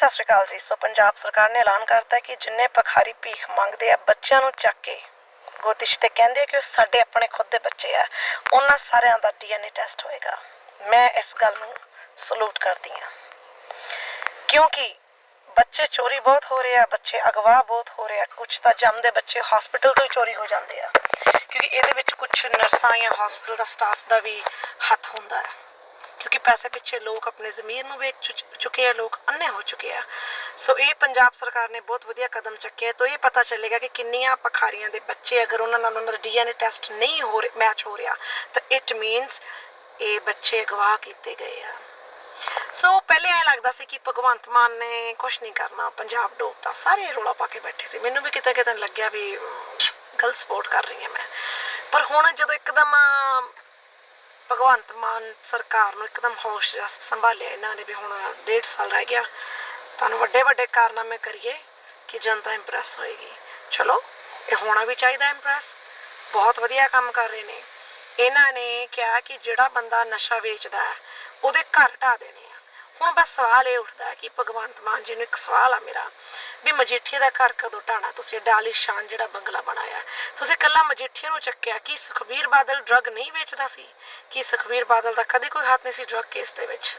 ਸਤਿ ਸ਼੍ਰੀ ਅਕਾਲ ਜੀ। ਸੋ ਪੰਜਾਬ ਸਰਕਾਰ ਨੇ ਐਲਾਨ ਕਰਤਾ ਕਿ ਜਿੰਨੇ ਭਿਖਾਰੀ ਭੀਖ ਮੰਗਦੇ ਆ, ਬੱਚਿਆਂ ਨੂੰ ਚੱਕ ਕੇ ਗੋਦੀ ਤੇ ਕਹਿੰਦੇ ਕਿ ਸਾਡੇ ਆਪਣੇ ਖੁਦ ਦੇ ਬੱਚੇ ਆ, ਉਹਨਾਂ ਸਾਰਿਆਂ ਦਾ ਡੀਐਨਏ ਟੈਸਟ ਹੋਏਗਾ। ਮੈਂ ਇਸ ਗੱਲ ਨੂੰ ਸਲੂਟ ਕਰਦੀ ਆ ਕਿਉਂਕਿ ਬੱਚੇ ਚੋਰੀ ਬਹੁਤ ਹੋ ਰਹੇ ਆ, ਬੱਚੇ ਅਗਵਾ ਬਹੁਤ ਹੋ ਰਹੇ ਆ ਕੁਝ ਤਾਂ ਜੰਮਦੇ ਬੱਚੇ ਹਸਪੀਟਲ ਤੋਂ ਹੀ ਚੋਰੀ ਹੋ ਜਾਂਦੇ ਆ। ਕਿਉਂਕਿ ਇਹਦੇ ਵਿੱਚ ਕੁਝ ਨਰਸਾਂ ਜਾਂ ਹਸਪੀਟਲ ਦਾ ਸਟਾਫ ਦਾ ਵੀ ਹੱਥ ਹੁੰਦਾ ਹੈ। ਕਿਉਂਕਿ ਪੈਸੇ ਪਿੱਛੇ ਲੋਕ ਆਪਣੇ ਜ਼ਮੀਰ ਨੂੰ ਵੇਚ ਚੁੱਕੇ ਆ ਲੋਕ ਅੰਨੇ ਹੋ ਚੁੱਕੇ ਆ ਸੋ ਇਹ ਪੰਜਾਬ ਸਰਕਾਰ ਨੇ ਬਹੁਤ ਵਧੀਆ ਕਦਮ ਚੱਕਿਆ ਤਾਂ ਇਹ ਪਤਾ ਚੱਲੇਗਾ ਕਿ ਕਿੰਨੀਆਂ ਪਖਾਰੀਆਂ ਦੇ ਬੱਚੇ ਅਗਰ ਉਹਨਾਂ ਨਾਲ ਉਹਨਾਂ ਦਾ ਡੀਐਨਏ ਟੈਸਟ ਨਹੀਂ ਹੋ ਮੈਚ ਹੋ ਰਿਹਾ ਤਾਂ ਇਟ ਮੀਨਸ ਇਹ ਬੱਚੇ ਅਗਵਾ ਕੀਤੇ ਗਏ ਆ ਸੋ ਪਹਿਲੇ ਐ ਲੱਗਦਾ ਸੀ ਕਿ ਭਗਵੰਤ ਮਾਨ ਨੇ ਕੁਝ ਨਹੀਂ ਕਰਨਾ ਪੰਜਾਬ ਡੋਬਤਾ ਸਾਰੇ ਰੋਲਾ ਪਾ ਕੇ ਬੈਠੇ ਸੀ ਮੈਨੂੰ ਵੀ ਕਿਤੇ ਕਿਤੇ ਲੱਗਿਆ ਵੀ ਗਲਤ ਸਪੋਰਟ ਕਰ ਰਹੀ ਹਾਂ ਮੈਂ ਪਰ ਹੁਣ ਜਦੋਂ ਇੱਕਦਮ ਭਗਵੰਤ ਮਾਨ ਸਰਕਾਰ ਨੂੰ ਇੱਕਦਮ ਹੋਸ਼ ਸੰਭਾਲਿਆ ਇਹਨਾਂ ਨੇ ਵੀ ਹੁਣ ਡੇਢ ਸਾਲ ਰਹਿ ਗਿਆ। ਤੁਹਾਨੂੰ ਵੱਡੇ ਵੱਡੇ ਕਾਰਨਾਮੇ ਕਰੀਏ ਕਿ ਜਨਤਾ ਇੰਪ੍ਰੈਸ ਹੋਏਗੀ। ਚਲੋ, ਇਹ ਹੋਣਾ ਵੀ ਚਾਹੀਦਾ ਇੰਪ੍ਰੈਸ ਬਹੁਤ ਵਧੀਆ ਕੰਮ ਕਰ ਰਹੇ ਨੇ। ਇਹਨਾਂ ਨੇ ਕਿਹਾ ਕਿ ਜਿਹੜਾ ਬੰਦਾ ਨਸ਼ਾ ਵੇਚਦਾ ਹੈ, ਉਹਦੇ ਘਰ ਢਾ ਦੇਣੇ। ਹੁਣ ਬਸ ਸਵਾਲ ਇਹ ਉੱਠਦਾ ਕਿ ਭਗਵੰਤ ਮਾਨ ਜੀ ਨੂੰ ਇੱਕ ਸਵਾਲ ਆ ਮੇਰਾ ਵੀ ਮਜੀਠੀਏ ਦਾ ਘਰ ਕਦੋਂ ਢਾਣਾ? ਤੁਸੀਂ ਡਾਲੀ ਸ਼ਾਨ ਜਿਹੜਾ ਬੰਗਲਾ ਬਣਾਇਆ ਤੁਸੀਂ ਕੱਲਾ ਮਜੀਠੀਏ ਨੂੰ ਚੱਕਿਆ, ਕਿ ਸੁਖਬੀਰ ਬਾਦਲ ਡਰੱਗ ਨਹੀਂ ਵੇਚਦਾ ਸੀ? ਕਿ ਸੁਖਬੀਰ ਬਾਦਲ ਦਾ ਕਦੇ ਕੋਈ ਹੱਥ ਨਹੀਂ ਸੀ ਡਰੱਗ ਕੇਸ ਦੇ ਵਿੱਚ?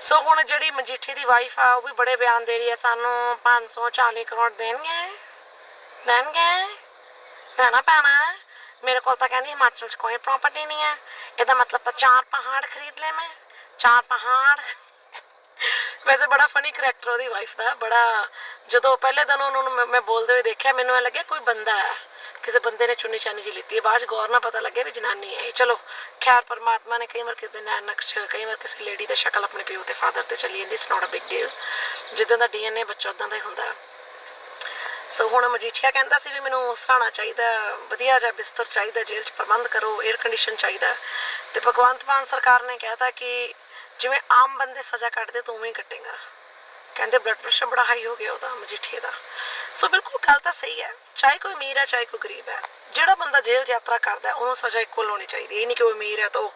ਸੋ ਹੁਣ ਜਿਹੜੀ ਮਜੀਠੀ ਦੀ ਵਾਈਫ ਆ, ਉਹ ਵੀ ਬੜੇ ਬਿਆਨ ਦੇ ਰਹੀ ਹੈ, ਸਾਨੂੰ 540 ਕਰੋੜ ਦੇਣਗੇ? ਦੇਣਗੇ? ਦੇਣਾ ਪੈਣਾ ਮੇਰੇ ਕੋਲ ਤਾਂ ਕਹਿੰਦੀ ਹਿਮਾਚਲ 'ਚ ਕੋਈ ਪ੍ਰਾਪਰਟੀ ਨਹੀਂ ਹੈ। ਇਹਦਾ ਮਤਲਬ ਤਾਂ ਚਾਰ ਪਹਾੜ ਖਰੀਦ ਲੈ ਮੈਂ। ਚਾਰ ਪਹਾੜ। ਵੈਸੇ ਬੜਾ ਫਨੀ ਕਰੈਕਟਰ ਉਹਦੀ ਵਾਈਫ ਦਾ। ਬੜਾ, ਜਦੋਂ ਪਹਿਲੇ ਦਿਨ ਉਹਨੂੰ ਮੈਂ- ਮੈਂ ਬੋਲਦੇ ਹੋਏ ਦੇਖਿਆ, ਮੈਨੂੰ ਇਹ ਲੱਗਿਆ ਕੋਈ ਬੰਦਾ ਹੈ ਕਿਸੇ ਬੰਦੇ ਨੇ ਚੁੰਨੀ ਚਾਨੀ ਜੀ ਲਿੱਤੀ ਹੈ। ਬਾਅਦ ਗੌਰ ਨਾਲ ਪਤਾ ਲੱਗਿਆ ਵੀ ਜਨਾਨੀ ਹੈ ਚਲੋ, ਖੈਰ, ਪਰਮਾਤਮਾ ਨੇ ਕਈ ਵਾਰ ਕਿਸੇ ਦੇ ਨੈਣ ਨਕਸ਼, ਕਈ ਵਾਰ ਕਿਸੇ ਲੇਡੀ ਦਾ ਸ਼ਕਲ ਆਪਣੇ ਪਿਓ ਤੇ ਫਾਦਰ ਤੇ ਚੱਲੀ ਜਾਂਦੀ it's not a big deal ਜਿੱਦਾਂ ਦਾ ਡੀਐਨਏ ਬੱਚਾ ਉਦਾਂ ਦਾ ਹੀ ਹੁੰਦਾ। ਸੋ ਹੁਣ ਮਜੀਠੀਆ ਕਹਿੰਦਾ ਸੀ ਵੀ ਮੈਨੂੰ ਸਰਾਣਾ ਚਾਹੀਦਾ, ਵਧੀਆ ਜਿਹਾ ਬਿਸਤਰ ਚਾਹੀਦਾ, ਜੇਲ੍ਹ 'ਚ ਪ੍ਰਬੰਧ ਕਰੋ 에ਅਰ ਕੰਡੀਸ਼ਨ ਚਾਹੀਦਾ। ਤੇ ਭਗਵੰਤ ਮਾਨ ਸਰਕਾਰ ਨੇ ਕਹਿਤਾ ਕਿ ਜਿਵੇਂ ਆਮ ਬੰਦੇ ਸਜ਼ਾ ਕੱਟਦੇ ਤੂੰ ਉਵੇਂ ਕੱਟੇਗਾ ਕਹਿੰਦੇ ਬਲੱਡ ਪ੍ਰੈਸ਼ਰ ਬੜਾ ਹਾਈ ਹੋ ਗਿਆ ਉਹਦਾ ਮਜੀਠੀਏ ਦਾ। ਸੋ ਬਿਲਕੁਲ ਗੱਲ ਤਾਂ ਸਹੀ ਹੈ। ਚਾਹੇ ਕੋਈ ਅਮੀਰ ਹੈ, ਚਾਹੇ ਕੋਈ ਗਰੀਬ ਹੈ, ਜਿਹੜਾ ਬੰਦਾ ਜੇਲ੍ਹ ਯਾਤਰਾ ਕਰਦਾ ਉਹਨੂੰ ਸਜ਼ਾ ਇਕੁਅਲ ਹੋਣੀ ਚਾਹੀਦੀ ਇਹ ਨਹੀਂ ਕਿ ਉਹ ਅਮੀਰ ਹੈ ਤਾਂ ਉਹ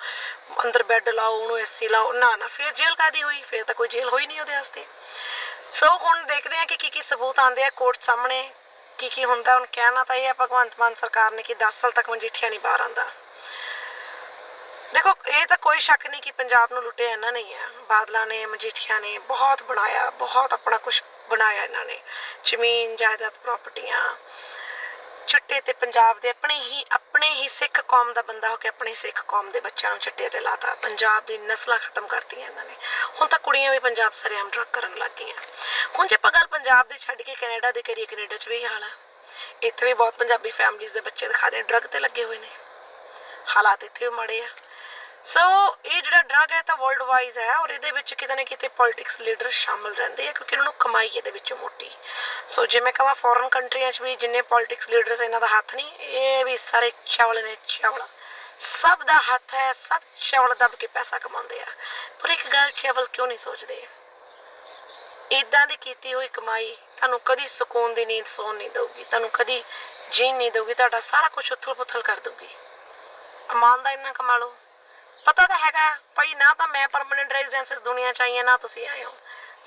ਅੰਦਰ ਬੈੱਡ ਲਾਓ, ਉਹਨੂੰ ਏਸੀ ਲਾਓ, ਨਾ ਨਾ, ਫਿਰ ਜੇਲ੍ਹ ਕਾਦੀ ਹੋਈ? ਫਿਰ ਤਾਂ ਕੋਈ ਜੇਲ੍ਹ ਹੋਈ ਨਹੀਂ ਉਹਦੇ ਵਾਸਤੇ। ਸੋ ਹੁਣ ਦੇਖਦੇ ਹਾਂ ਕਿ ਕੀ ਕੀ ਸਬੂਤ ਆਉਂਦੇ ਆ ਕੋਰਟ ਸਾਹਮਣੇ ਕੀ ਕੀ ਹੁੰਦਾ। ਹੁਣ ਕਹਿਣਾ ਤਾਂ ਇਹ ਹੈ, ਭਗਵੰਤ ਮਾਨ ਸਰਕਾਰ ਨੇ ਕਿ 10 ਸਾਲ ਤੱਕ ਮਜੀਠੀਆ ਨਹੀਂ ਬਾਹਰ ਆਂਦਾ ਦੇਖੋ, ਇਹ ਤਾਂ ਕੋਈ ਸ਼ੱਕ ਨਹੀਂ ਕਿ ਪੰਜਾਬ ਨੂੰ ਲੁੱਟਿਆ ਇਹਨਾਂ ਨੇ ਆ। ਬਾਦਲਾਂ ਨੇ, ਮਜੀਠੀਆ ਨੇ, ਬਹੁਤ ਬਣਾਇਆ, ਬਹੁਤ ਆਪਣਾ ਕੁਝ ਬਣਾਇਆ ਇਹਨਾਂ ਨੇ। ਜ਼ਮੀਨ, ਜਾਇਦਾਦ, ਪ੍ਰਾਪਰਟੀਆਂ, ਚਿੱਟੇ ਤੇ ਪੰਜਾਬ ਦੇ ਆਪਣੇ ਹੀ ਆਪਣੇ ਹੀ ਸਿੱਖ ਕੌਮ ਦਾ ਬੰਦਾ ਹੋ ਕੇ ਆਪਣੀ ਸਿੱਖ ਕੌਮ ਦੇ ਬੱਚਿਆਂ ਨੂੰ ਚਿੱਟੇ ਤੇ ਲਾਤਾ। ਪੰਜਾਬ ਦੀ ਨਸਲਾਂ ਖਤਮ ਕਰਤੀਆਂ ਇਹਨਾਂ ਨੇ। ਹੁਣ ਤਾਂ ਕੁੜੀਆਂ ਵੀ ਪੰਜਾਬ ਸਰੇਆਮ ਡਰੱਗ ਕਰਨ ਲੱਗ ਗਈਆਂ। ਹੁਣ ਜੇ ਆਪਾਂ ਗੱਲ ਪੰਜਾਬ ਦੇ ਛੱਡ ਕੇ ਕੈਨੇਡਾ ਦੇ ਕਰੀਏ, ਕੈਨੇਡਾ 'ਚ ਵੀ ਹਾਲ ਆ। ਇੱਥੇ ਵੀ ਬਹੁਤ ਪੰਜਾਬੀ ਫੈਮਿਲੀਆਂ ਦੇ ਬੱਚੇ ਦਿਖਾ ਦੇ ਡਰੱਗ ਤੇ ਲੱਗੇ ਹੋਏ ਨੇ। ਹਾਲਾਤ ਇੱਥੇ ਵੀ ਮਾੜੇ ਆ। ਸੋ ਇਹ ਜਿਹੜਾ ਡਰੱਗ ਹੈ ਤਾਂ ਵਰਲਡ ਵਾਈਜ਼ ਹੈ ਔਰ ਇਹਦੇ ਵਿੱਚ ਕਿਤੇ ਨਾ ਕਿਤੇ ਪੋਲਿਟਿਕਸ ਲੀਡਰ ਸ਼ਾਮਲ ਰਹਿੰਦੇ ਆ ਕਿਉਂਕਿ ਇਹਨਾਂ ਨੂੰ ਕਮਾਈ ਇਹਦੇ ਵਿੱਚੋਂ ਮੋਟੀ। ਸੋ ਜੇ ਮੈਂ ਕਹਾਂ ਫੋਰਨ ਕੰਟਰੀਆਂ 'ਚ ਵੀ ਜਿੰਨੇ ਪੋਲਿਟਿਕਸ ਲੀਡਰਸ ਇਹਨਾਂ ਦਾ ਹੱਥ ਨਹੀਂ, ਇਹ ਵੀ ਸਾਰੇ ਚਾਵਲ ਨੇ ਚਾਵਲ। ਸਭ ਦਾ ਹੱਥ ਹੈ, ਸਭ ਚਾਵਲ ਦੱਬ ਕੇ ਪੈਸਾ ਕਮਾਉਂਦੇ ਆ। ਪਰ ਇੱਕ ਗੱਲ ਚਾਵਲ ਕਿਉਂ ਨਹੀਂ ਸੋਚਦੇ? ਇਦਾਂ ਦੀ ਕੀਤੀ ਹੋਈ ਕਮਾਈ ਤੁਹਾਨੂੰ ਕਦੀ ਸਕੂਨ ਦੀ ਨੀਂਦ ਸੌਣ ਨਹੀਂ ਦਊਗੀ, ਤੁਹਾਨੂੰ ਕਦੀ ਜੀਣ ਨਹੀਂ ਦਊਗੀ, ਤੁਹਾਡਾ ਸਾਰਾ ਕੁਝ ਉਥਲ-ਪੁਥਲ ਕਰ ਦਊਗੀ। ਇਮਾਨਦਾਰੀ ਨਾਲ ਕਮਾ ਲਓ। ਪਤਾ ਤਾਂ ਹੈਗਾ ਭਾਈ, ਨਾ ਤਾਂ ਮੈਂ ਪਰਮਨੈਂਟ ਰੈਜ਼ੀਡੈਂਸਸ ਦੁਨੀਆ ਚ ਆਈ ਹਾਂ, ਨਾ ਤੁਸੀਂ ਆਏ ਹੋ।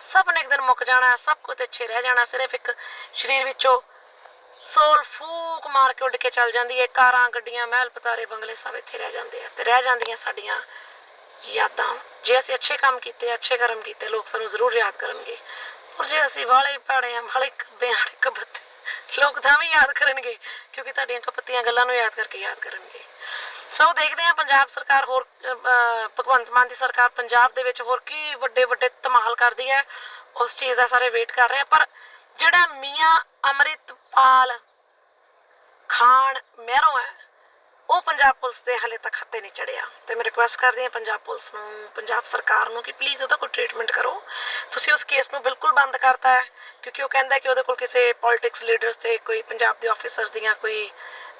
ਸਭ ਨੇ ਇੱਕ ਦਿਨ ਮੁੱਕ ਜਾਣਾ, ਸਭ ਕੁਝ ਇੱਥੇ ਰਹਿ ਜਾਣਾ, ਸਿਰਫ ਇੱਕ ਸਰੀਰ ਵਿੱਚੋਂ ਸੋਲ ਫੂਕ ਮਾਰ ਕੇ ਉੱਡ ਕੇ ਚੱਲ ਜਾਂਦੀ ਹੈ, ਕਾਰਾਂ, ਗੱਡੀਆਂ, ਮਹਿਲ ਪਤਾਰੇ, ਬੰਗਲੇ ਸਭ ਇੱਥੇ ਰਹਿ ਜਾਂਦੇ ਆ ਤੇ ਰਹਿ ਜਾਂਦੀਆਂ ਸਾਡੀਆਂ ਯਾਦਾਂ। ਜੇ ਅਸੀਂ ਅੱਛੇ ਕੰਮ ਕੀਤੇ, ਅੱਛੇ ਕਰਮ ਕੀਤੇ, ਲੋਕ ਸਾਨੂੰ ਜ਼ਰੂਰ ਯਾਦ ਕਰਨਗੇ। ਔਰ ਜੇ ਅਸੀਂ ਵਾਲੇ ਪਾੜੇ ਆ ਵਾਲੇ ਕੱਬੇ ਆ ਕਬਤ ਲੋਕ ਤਾਂ ਵੀ ਯਾਦ ਕਰਨਗੇ, ਕਿਉਂਕਿ ਤੁਹਾਡੀਆਂ ਕਪੱਤੀਆਂ ਗੱਲਾਂ ਨੂੰ ਯਾਦ ਕਰਕੇ ਯਾਦ ਕਰਨਗੇ ਸੋ ਦੇਖਦੇ ਹਾਂ ਪੰਜਾਬ ਸਰਕਾਰ ਹੋਰ ਭਗਵੰਤ ਮਾਨ ਦੀ ਸਰਕਾਰ ਪੰਜਾਬ ਦੇ ਵਿੱਚ ਹੋਰ ਕੀ ਵੱਡੇ ਵੱਡੇ ਧਮਾਲ ਕਰਦੀ ਹੈ, ਉਸ ਚੀਜ਼ ਦਾ ਸਾਰੇ ਵੇਟ ਕਰ ਰਹੇ ਆ। ਪਰ ਜਿਹੜਾ ਮੀਆਂ ਅੰਮ੍ਰਿਤਪਾਲ ਖਾਨ ਮਹਿਰੋਂ ਹੈ, ਉਹ ਪੰਜਾਬ ਪੁਲਿਸ ਦੇ ਹਲੇ ਤੱਕ ਹੱਥੇ ਨਹੀਂ ਚੜਿਆ ਤੇ ਮੈਂ ਰਿਕੁਐਸਟ ਕਰਦੀ ਹਾਂ ਪੰਜਾਬ ਪੁਲਿਸ ਨੂੰ, ਪੰਜਾਬ ਸਰਕਾਰ ਨੂੰ ਕਿ ਪਲੀਜ਼ ਉਹਦਾ ਕੋਈ ਟ੍ਰੀਟਮੈਂਟ ਕਰੋ। ਤੁਸੀਂ ਉਸ ਕੇਸ ਨੂੰ ਬਿਲਕੁਲ ਬੰਦ ਕਰਤਾ ਹੈ, ਕਿਉਂਕਿ ਉਹ ਕਹਿੰਦਾ ਕਿ ਉਹਦੇ ਕੋਲ ਕਿਸੇ ਪੋਲਿਟਿਕਸ ਲੀਡਰਸ ਤੇ ਕੋਈ ਪੰਜਾਬ ਦੇ ਆਫੀਸਰਸ ਦੀਆਂ ਕੋਈ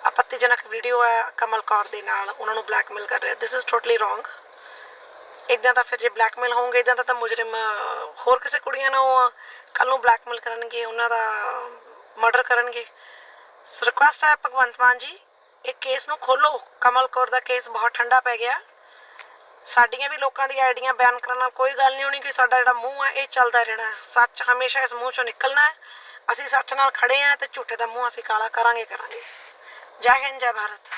ਆਪੱਤੀਜਨਕ ਵੀਡੀਓ ਹੈ ਕਮਲ ਕੌਰ ਦੇ ਨਾਲ, ਉਹਨਾਂ ਨੂੰ ਬਲੈਕਮੇਲ ਕਰ ਰਿਹਾ। ਦਿਸ ਇਜ਼ ਟੋਟਲੀ ਰੋਂਗ ਇਦਾਂ ਤਾਂ ਫਿਰ ਜੇ ਬਲੈਕਮੇਲ ਹੋਣਗੇ ਇਦਾਂ ਤਾਂ ਤਾਂ ਮੁਜਰਮ ਹੋਰ ਕਿਸੇ ਕੁੜੀਆਂ ਨੂੰ ਕੱਲ ਨੂੰ ਬਲੈਕਮੇਲ ਕਰਨਗੇ, ਉਹਨਾਂ ਦਾ ਮਰਡਰ ਕਰਨਗੇ। ਰਿਕੁਐਸਟ ਹੈ ਭਗਵੰਤ ਮਾਨ ਜੀ, ਇਹ ਕੇਸ ਨੂੰ ਖੋਲੋ ਕਮਲ ਕੌਰ ਦਾ ਕੇਸ ਬਹੁਤ ਠੰਡਾ ਪੈ ਗਿਆ। ਸਾਡੀਆਂ ਵੀ ਲੋਕਾਂ ਦੀ ਆਈਡੀਆਂ ਬਿਆਨ ਕਰਨ ਨਾਲ ਕੋਈ ਗੱਲ ਨਹੀਂ ਹੋਣੀ ਕਿ ਸਾਡਾ ਜਿਹੜਾ ਮੂੰਹ ਹੈ ਇਹ ਚੱਲਦਾ ਰਹਿਣਾ ਸੱਚ ਹਮੇਸ਼ਾ ਇਸ ਮੂੰਹ ਚੋਂ ਨਿਕਲਣਾ ਹੈ। ਅਸੀਂ ਸੱਚ ਨਾਲ ਖੜੇ ਹਾਂ ਤੇ ਝੂਠੇ ਦਾ ਮੂੰਹ ਅਸੀਂ ਕਾਲਾ ਕਰਾਂਗੇ ਕਰਾਂਗੇ। ਜੈ ਹਿੰਦ ਜੈ ਭਾਰਤ